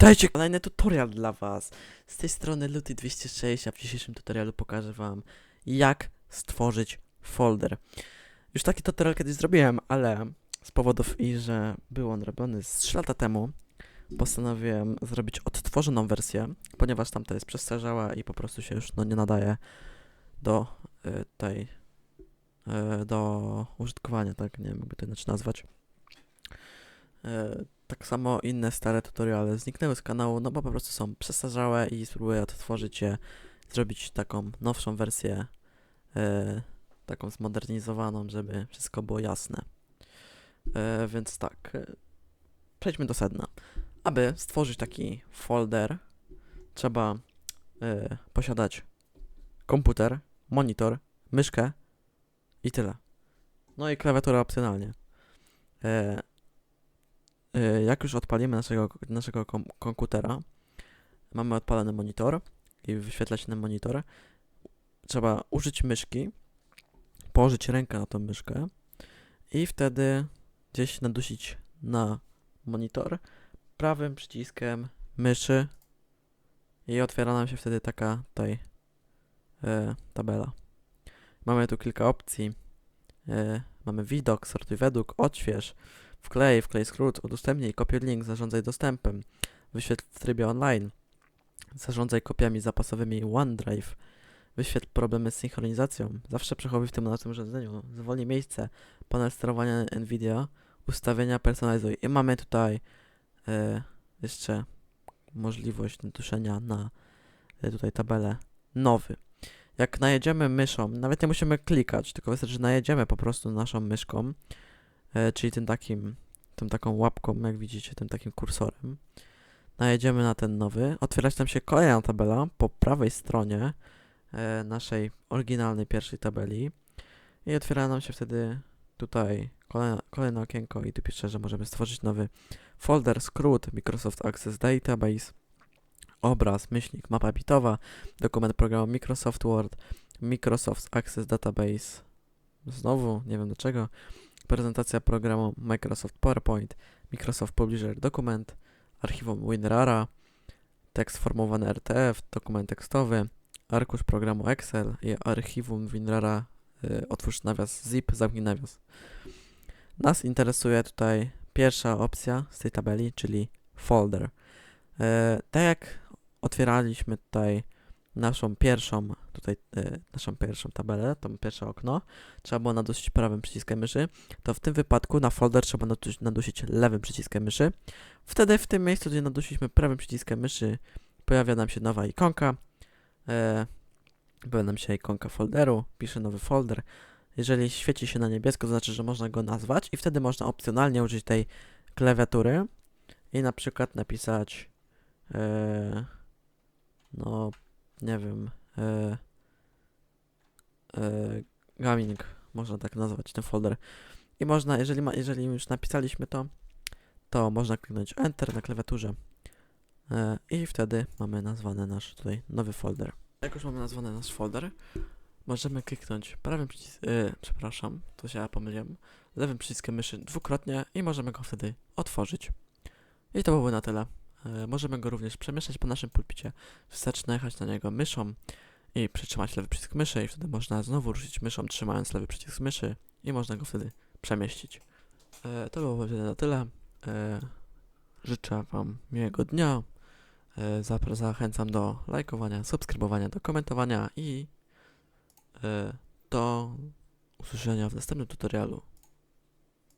Witajcie, kolejny tutorial dla was. Z tej strony Luty206, a w dzisiejszym tutorialu pokażę wam jak stworzyć folder. Już taki tutorial kiedyś zrobiłem, ale z powodów i że był on robiony z 3 lata temu, postanowiłem zrobić odtworzoną wersję, ponieważ tamta jest przestarzała i po prostu się już no, nie nadaje do y, tej y, do użytkowania, tak, nie wiem jakby to inaczej nazwać. Y, tak samo inne stare tutoriale zniknęły z kanału, no bo po prostu są przestarzałe i spróbuję odtworzyć je, zrobić taką nowszą wersję, e, taką zmodernizowaną, żeby wszystko było jasne. E, więc tak, e, przejdźmy do sedna. Aby stworzyć taki folder, trzeba e, posiadać komputer, monitor, myszkę i tyle. No i klawiaturę opcjonalnie. E, y, jak już odpalimy naszego, naszego kom komputera, mamy odpalony monitor i wyświetla się monitor, trzeba użyć myszki, położyć rękę na tą myszkę i wtedy gdzieś nadusić na monitor prawym przyciskiem myszy i otwiera nam się wtedy taka tutaj e, tabela. Mamy tu kilka opcji. E, mamy widok, sortuj według, odśwież, Wklej, wklej skrót, udostępnij, kopiuj link, zarządzaj dostępem, wyświetl w trybie online, zarządzaj kopiami zapasowymi OneDrive, wyświetl problemy z synchronizacją, zawsze przechowuj w tym na tym urządzeniu, zwolnij miejsce, panel sterowania NVIDIA, ustawienia personalizuj. I mamy tutaj e, jeszcze możliwość naduszenia na e, tutaj tabelę nowy. Jak najedziemy myszą, nawet nie musimy klikać, tylko wystarczy, że najedziemy po prostu naszą myszką, czyli tym takim, tą taką łapką, jak widzicie, tym takim kursorem. Najedziemy na ten nowy. Otwierać nam się kolejna tabela po prawej stronie e, naszej oryginalnej pierwszej tabeli. I otwiera nam się wtedy tutaj kolejne, kolejne okienko i tu pisze, że możemy stworzyć nowy folder, skrót, Microsoft Access Database, obraz, myślnik, mapa bitowa, dokument programu Microsoft Word, Microsoft Access Database, znowu, nie wiem dlaczego, prezentacja programu Microsoft PowerPoint, Microsoft Publisher Dokument, archiwum WinRAR, tekst formowany RTF, dokument tekstowy, arkusz programu Excel i archiwum WinRAR, y, otwórz nawias zip, zamknij nawias. Nas interesuje tutaj pierwsza opcja z tej tabeli, czyli folder. E, tak jak otwieraliśmy tutaj naszą pierwszą, tutaj e, naszą pierwszą tabelę, to pierwsze okno, trzeba było nadusić prawym przyciskiem myszy, to w tym wypadku na folder trzeba nadusić, nadusić lewym przyciskiem myszy. Wtedy w tym miejscu, gdzie nadusiliśmy prawym przyciskiem myszy, pojawia nam się nowa ikonka. E, pojawia nam się ikonka folderu, pisze nowy folder. Jeżeli świeci się na niebiesko, to znaczy, że można go nazwać i wtedy można opcjonalnie użyć tej klawiatury i na przykład napisać e, no, nie wiem, e, e, gaming, można tak nazwać ten folder. I można, jeżeli, ma, jeżeli już napisaliśmy to, to można kliknąć Enter na klawiaturze e, i wtedy mamy nazwany nasz tutaj nowy folder. Jak już mamy nazwany nasz folder, możemy kliknąć prawym przyciskiem, e, przepraszam, to się ja pomyliłem, lewym przyciskiem myszy dwukrotnie i możemy go wtedy otworzyć. I to byłoby na tyle. E, możemy go również przemieszczać po naszym pulpicie. Wystarczy najechać na niego myszą i przytrzymać lewy przycisk myszy i wtedy można znowu ruszyć myszą trzymając lewy przycisk myszy i można go wtedy przemieścić. E, to byłoby na tyle. E, życzę Wam miłego dnia. Zachęcam do lajkowania, subskrybowania, do komentowania i do usłyszenia w następnym tutorialu.